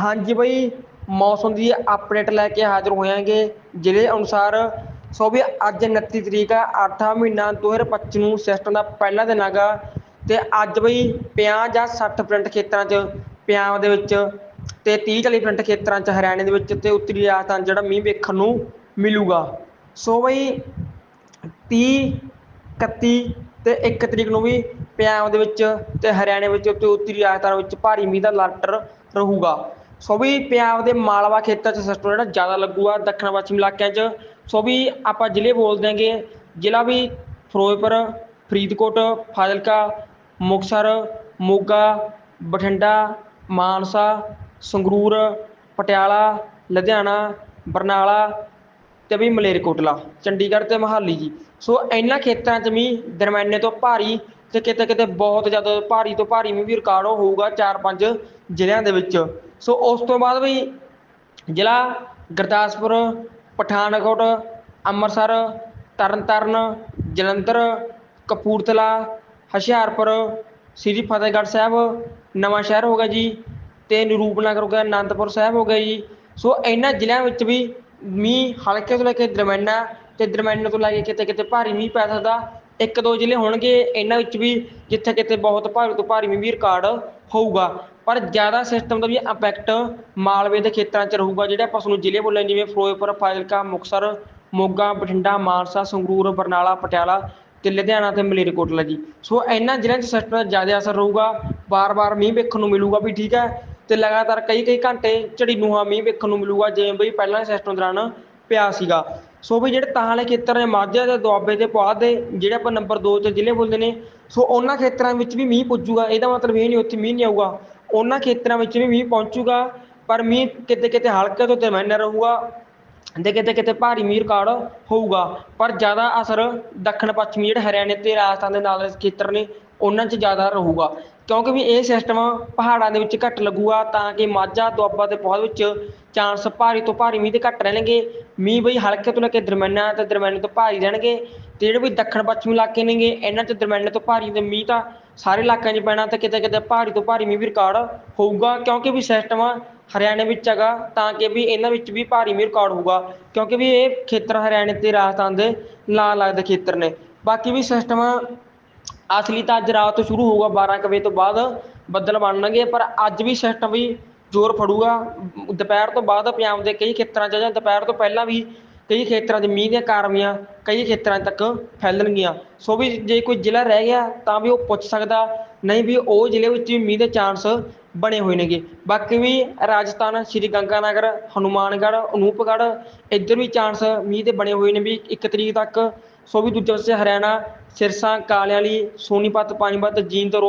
ਹਾਂਜੀ ਬਈ, ਮੌਸਮ ਦੀ ਅਪਡੇਟ ਲੈ ਕੇ ਹਾਜ਼ਰ ਹੋਇਆਂਗੇ। ਜ਼ਿਲ੍ਹੇ ਅਨੁਸਾਰ ਸੋ ਵੀ ਅੱਜ 29 ਤਰੀਕ ਆ 8 ਮਹੀਨਾ 2025 ਨੂੰ ਸਿਸਟਮ ਦਾ ਪਹਿਲਾ ਦਿਨ ਹੈਗਾ। ਤੇ ਅੱਜ ਬਈ 50 ਜਾਂ 60% ਖੇਤਰਾਂ 'ਚ, ਪੰਜਾਬ ਦੇ ਵਿੱਚ ਤੇ 30 40 ਪ੍ਰਿੰਟ ਖੇਤਰਾਂ 'ਚ ਹਰਿਆਣੇ ਦੇ ਵਿੱਚ ਤੇ ਉੱਤਰੀ ਰਾਜਸਥਾਨ ਜਿਹੜਾ ਮੀਂਹ ਵੇਖਣ ਨੂੰ ਮਿਲੂਗਾ। ਸੋ ਬਈ 30 31 ਤੇ 1 ਤਰੀਕ ਨੂੰ ਵੀ ਪੰਜਾਬ ਦੇ ਵਿੱਚ ਤੇ ਹਰਿਆਣੇ ਵਿੱਚ ਤੇ ਉੱਤਰੀ ਰਾਜਸਥਾਨ ਵਿੱਚ ਭਾਰੀ ਮੀਂਹ ਦਾ ਅਲਰਟ ਰਹੂਗਾ। ਸੋ ਵੀ ਪੰਜਾਬ ਦੇ ਮਾਲਵਾ ਖੇਤਰ 'ਚ ਸਿਸਟਮ ਜਿਹੜਾ ਜ਼ਿਆਦਾ ਲੱਗੂਗਾ ਦੱਖਣ ਪੱਛਮੀ ਇਲਾਕਿਆਂ 'ਚ। ਸੋ ਵੀ ਆਪਾਂ ਜ਼ਿਲ੍ਹੇ ਬੋਲ ਦਿਆਂਗੇ, ਜ਼ਿਲ੍ਹਾ ਵੀ ਫਿਰੋਜ਼ਪੁਰ, ਫਰੀਦਕੋਟ, ਫਾਜ਼ਿਲਕਾ, ਮੁਕਤਸਰ, ਮੋਗਾ, ਬਠਿੰਡਾ, ਮਾਨਸਾ, ਸੰਗਰੂਰ, ਪਟਿਆਲਾ, ਲੁਧਿਆਣਾ, ਬਰਨਾਲਾ ਤੇ ਵੀ ਮਲੇਰਕੋਟਲਾ, ਚੰਡੀਗੜ੍ਹ ਤੇ ਮੋਹਾਲੀ ਜੀ। ਸੋ ਇਹਨਾਂ ਖੇਤਰਾਂ 'ਚ ਵੀ ਦਰਮਿਆਨੇ ਤੋਂ ਭਾਰੀ ਤੇ ਕਿਤੇ ਕਿਤੇ ਬਹੁਤ ਜ਼ਿਆਦਾ ਭਾਰੀ ਤੋਂ ਭਾਰੀ ਮੀਂਹ ਵੀ ਰਿਕਾਰਡ ਹੋਊਗਾ ਚਾਰ ਪੰਜ ਜ਼ਿਲ੍ਹਿਆਂ ਦੇ ਵਿੱਚ। ਸੋ ਉਸ ਤੋਂ ਬਾਅਦ ਵੀ ਜ਼ਿਲ੍ਹਾ ਗੁਰਦਾਸਪੁਰ, ਪਠਾਨਕੋਟ, ਅੰਮ੍ਰਿਤਸਰ, ਤਰਨਤਾਰਨ, ਜਲੰਧਰ, ਕਪੂਰਥਲਾ, ਹੁਸ਼ਿਆਰਪੁਰ, ਸ੍ਰੀ ਫਤਿਹਗੜ੍ਹ ਸਾਹਿਬ ਨਵਾਂ ਸ਼ਹਿਰ ਹੋ ਗਿਆ ਜੀ ਤੇ ਰੂਪਨਗਰ ਹੋ ਗਿਆ, ਅਨੰਦਪੁਰ ਸਾਹਿਬ ਹੋ ਗਿਆ ਜੀ। ਸੋ ਇਹਨਾਂ ਜ਼ਿਲ੍ਹਿਆਂ ਵਿੱਚ ਵੀ ਮੀਂਹ ਹਲਕੇ ਤੋਂ ਲੈ ਕੇ ਦਰਮਿਆਨਾ ਤੇ ਦਰਮਿਆਨੇ ਤੋਂ ਲੈ ਕੇ ਕਿਤੇ ਕਿਤੇ ਭਾਰੀ ਮੀਂਹ ਪੈ ਸਕਦਾ। ਇੱਕ ਦੋ ਜ਼ਿਲ੍ਹੇ ਹੋਣਗੇ, ਇਹਨਾਂ ਵਿੱਚ ਵੀ ਜਿੱਥੇ ਕਿਤੇ ਬਹੁਤ ਭਾਰੀ ਤੋਂ ਭਾਰੀ ਮੀਂਹ ਵੀ ਰਿਕਾਰਡ ਹੋਊਗਾ। ਪਰ ਜ਼ਿਆਦਾ ਸਿਸਟਮ ਦਾ ਵੀ ਇੰਪੈਕਟ ਮਾਲਵੇ ਦੇ ਖੇਤਰਾਂ 'ਚ ਰਹੂਗਾ, ਜਿਹੜੇ ਆਪਾਂ ਤੁਹਾਨੂੰ ਜ਼ਿਲ੍ਹੇ ਬੋਲੇ ਜਿਵੇਂ ਫਿਰੋਜ਼ਪੁਰ, ਫਾਜ਼ਿਲਕਾ, ਮੁਕਤਸਰ, ਮੋਗਾ, ਬਠਿੰਡਾ, ਮਾਨਸਾ, ਸੰਗਰੂਰ, ਬਰਨਾਲਾ, ਪਟਿਆਲਾ ਤੇ ਲੁਧਿਆਣਾ ਤੇ ਮਲੇਰਕੋਟਲਾ ਜੀ। ਸੋ ਇਹਨਾਂ ਜ਼ਿਲ੍ਹਿਆਂ 'ਚ ਸਿਸਟਮ ਦਾ ਜ਼ਿਆਦਾ ਅਸਰ ਰਹੂਗਾ। ਬਾਰ-ਬਾਰ ਮੀਂਹ ਵੇਖਣ ਨੂੰ ਮਿਲੂਗਾ ਵੀ ਠੀਕ ਹੈ ਤੇ ਲਗਾਤਾਰ ਕਈ ਕਈ ਘੰਟੇ ਝੜੀ ਨੂੰਹਾਂ ਮੀਂਹ ਵੇਖਣ ਨੂੰ ਮਿਲੂਗਾ। ਜਿਵੇਂ ਬਈ ਪਹਿਲਾਂ ਸਿਸਟਮ ਦੌਰਾਨ ਪਿਆ ਸੀਗਾ। ਸੋ ਵੀ ਜਿਹੜੇ ਤਾਂ ਵਾਲੇ ਖੇਤਰ ਨੇ, ਮਾਝਾ ਤੇ ਦੁਆਬੇ ਤੇ ਪੁਆਧ ਦੇ, ਜਿਹੜੇ ਆਪਾਂ ਨੰਬਰ 2 ਤੇ ਜ਼ਿਲ੍ਹੇ ਬੋਲਦੇ ਨੇ, ਸੋ ਉਹਨਾਂ ਖੇਤਰਾਂ ਵਿੱਚ ਵੀ ਮੀਂਹ ਪੁੱਜੂਗਾ। ਇਹਦਾ ਮਤਲਬ ਇਹ ਨਹੀਂ ਉੱਥੇ ਮੀਂਹ ਨਹੀਂ ਆਊਗਾ। ਉਹਨਾਂ ਖੇਤਰਾਂ ਵਿੱਚ ਵੀ ਮੀਂਹ ਪਹੁੰਚੂਗਾ, ਪਰ ਮੀਂਹ ਕਿਤੇ ਕਿਤੇ ਹਲਕੇ ਤੋਂ ਦਰਮਿਆਨਾ ਰਹੂਗਾ ਤੇ ਕਿਤੇ ਕਿਤੇ ਭਾਰੀ ਮੀਂਹ ਰਿਕਾਰਡ ਹੋਊਗਾ। ਪਰ ਜ਼ਿਆਦਾ ਅਸਰ ਦੱਖਣ ਪੱਛਮੀ ਜਿਹੜੇ ਹਰਿਆਣੇ ਤੇ ਰਾਜਸਥਾਨ ਦੇ ਨਾਲ ਖੇਤਰ ਨੇ ਉਹਨਾਂ 'ਚ ਜ਼ਿਆਦਾ ਰਹੂਗਾ। ਕਿਉਂਕਿ ਵੀ ਇਹ ਸਿਸਟਮ ਪਹਾੜਾਂ ਦੇ ਵਿੱਚ ਘੱਟ ਲੱਗੂਗਾ ਤਾਂ ਕਿ ਮਾਝਾ, ਦੁਆਬਾ ਤੇ ਪੁਆਧ ਵਿੱਚ ਚਾਂਸ ਭਾਰੀ ਤੋਂ ਭਾਰੀ ਮੀਂਹ ਦੇ ਘੱਟ ਰਹਿਣਗੇ। ਮੀਂਹ ਬਈ ਹਲਕੇ ਤੋਂ ਲੈ ਕੇ ਦਰਮਿਆਨਾ ਤੇ ਦਰਮਿਆਨੇ ਤੋਂ ਭਾਰੀ ਰਹਿਣਗੇ। ਤੇ ਜਿਹੜੇ ਵੀ ਦੱਖਣ ਪੱਛਮੀ ਇਲਾਕੇ ਨੇਗੇ, ਇਹਨਾਂ 'ਚ ਦਰਮਿਆਨੇ ਤੋਂ ਭਾਰੀ ਤੇ ਮੀਂਹ ਤਾਂ ਸਾਰੇ ਇਲਾਕਿਆਂ 'ਚ ਪੈਣਾ ਤੇ ਕਿਤੇ ਕਿਤੇ ਭਾਰੀ ਤੋਂ ਭਾਰੀ ਮੀਂਹ ਵੀ ਰਿਕਾਰਡ ਹੋਊਗਾ। ਕਿਉਂਕਿ ਵੀ ਸਿਸਟਮ ਹਰਿਆਣੇ ਵਿੱਚ ਹੈਗਾ ਤਾਂ ਕਿ ਵੀ ਇਹਨਾਂ ਵਿੱਚ ਵੀ ਭਾਰੀ ਮੀਂਹ ਰਿਕਾਰਡ ਹੋਊਗਾ। ਕਿਉਂਕਿ ਵੀ ਇਹ ਖੇਤਰ ਹਰਿਆਣੇ ਤੇ ਰਾਜਸਥਾਨ ਦੇ ਨਾਲ ਲੱਗਦੇ ਖੇਤਰ ਨੇ। ਬਾਕੀ ਵੀ ਸਿਸਟਮ ਅਸਲੀ ਤਾਂ ਅੱਜ ਰਾਤ ਤੋਂ ਸ਼ੁਰੂ ਹੋਊਗਾ 12 ਕੁ ਵਜੇ ਤੋਂ ਬਾਅਦ ਬੱਦਲ ਬਣਨਗੇ, ਪਰ ਅੱਜ ਵੀ ਸਿਸਟਮ ਵੀ ਜ਼ੋਰ ਫੜੂਗਾ। ਦੁਪਹਿਰ ਤੋਂ ਬਾਅਦ ਪੰਜਾਬ ਦੇ ਕਈ ਖੇਤਰਾਂ 'ਚ, ਜਾਂ ਦੁਪਹਿਰ ਤੋਂ ਪਹਿਲਾਂ ਵੀ ਕਈ ਖੇਤਰਾਂ 'ਚ ਮੀਂਹ ਦੀਆਂ ਕਾਰਵਾਈਆਂ ਕਈ ਖੇਤਰਾਂ ਤੱਕ ਫੈਲਣਗੀਆਂ। ਸੋ ਵੀ ਜੇ ਕੋਈ ਜ਼ਿਲ੍ਹਾ ਰਹਿ ਗਿਆ ਤਾਂ ਵੀ ਉਹ ਪੁੱਛ ਸਕਦਾ, ਨਹੀਂ ਵੀ ਉਹ ਜ਼ਿਲ੍ਹੇ ਵਿੱਚ ਵੀ ਮੀਂਹ ਦੇ ਚਾਂਸ ਬਣੇ ਹੋਏ ਨੇਗੇ। ਬਾਕੀ ਵੀ ਰਾਜਸਥਾਨ, ਸ਼੍ਰੀ ਗੰਗਾ ਨਗਰ ਹਨੂਮਾਨਗੜ੍ਹ, ਅਨੂਪਗੜ੍ਹ, ਇੱਧਰ ਵੀ ਚਾਂਸ ਮੀਂਹ ਦੇ ਬਣੇ ਹੋਏ ਨੇ ਵੀ ਇੱਕ ਤਰੀਕ ਤੱਕ। ਸੋ ਵੀ ਦੂਜੇ ਪਾਸੇ ਹਰਿਆਣਾ, ਸਿਰਸਾ, ਕਾਲਿਆਲੀ, ਸੋਨੀਪਤ, ਪਾਣੀਪਤ, ਜੀਂਦ ਰੋ